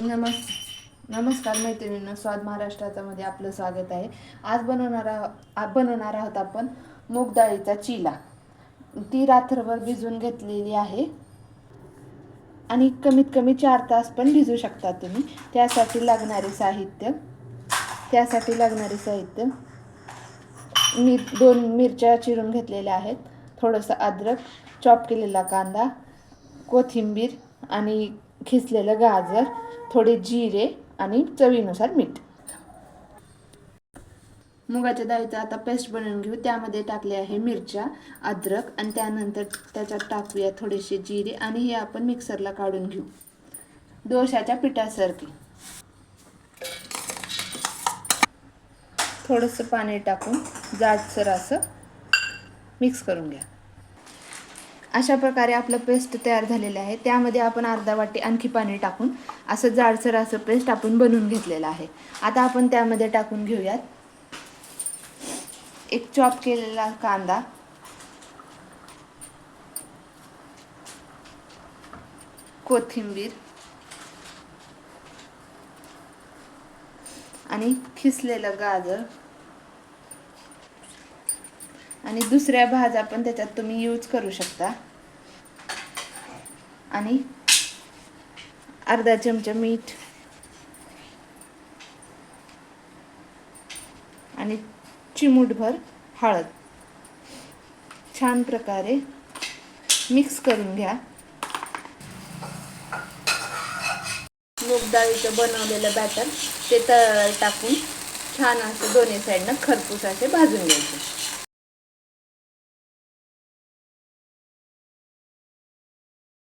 नमस् नमस्कार मैत्रिणींना स्वाद महाराष्ट्राच्यामध्ये आपलं स्वागत आहे. आज बनवणार आहो- बनवणार आहोत आपण मूग डाळीचा चिला. ती रात्रभर भिजवून घेतलेली आहे. आणि कमीत कमी चार तास पण भिजू शकता तुम्ही. त्यासाठी लागणारे साहित्य त्यासाठी लागणारे साहित्य. मी दोन मिरच्या चिरून घेतलेल्या आहेत. थोडंसं अद्रक चॉप केलेला कांदा कोथिंबीर आणि खिसलेलं गाजर. थोडे जिरे आणि चवीनुसार मीठ. मुगाच्या डाळीचा आता पेस्ट बनवून घेऊ. त्यामध्ये टाकले आहे मिरच्या अद्रक आणि त्यानंतर त्याच्यात टाकूया थोडेसे जिरे आणि हे आपण मिक्सरला काढून घेऊ. डोशाच्या पिठासारखे. थोडंसं पाणी टाकून जाडसर असं मिक्स करून घ्या. अशा प्रकारे आपलं पेस्ट तयार झालेलं आहे. त्यामध्ये आपण अर्धा वाटी आणखी पाणी टाकून असं जाडसर असं पेस्ट आपण बनवून घेतलेलं आहे. आता आपण त्यामध्ये टाकून घेऊयात. एक चॉप केलेला कांदा. कोथिंबीर. आणि खिसलेलं गाजर. आणि दुसऱ्या भाज्या पण त्याच्यात तुम्ही यूज करू शकता. आणि अर्धा चमचा मीठ. आणि चिमूटभर हळद. छान प्रकारे मिक्स करून घ्या. मूग डाळीचं बनवलेलं बॅटर ते तळ टाकून छान असं दोन्ही साईडनं खरपूस असे भाजून घ्यायचे.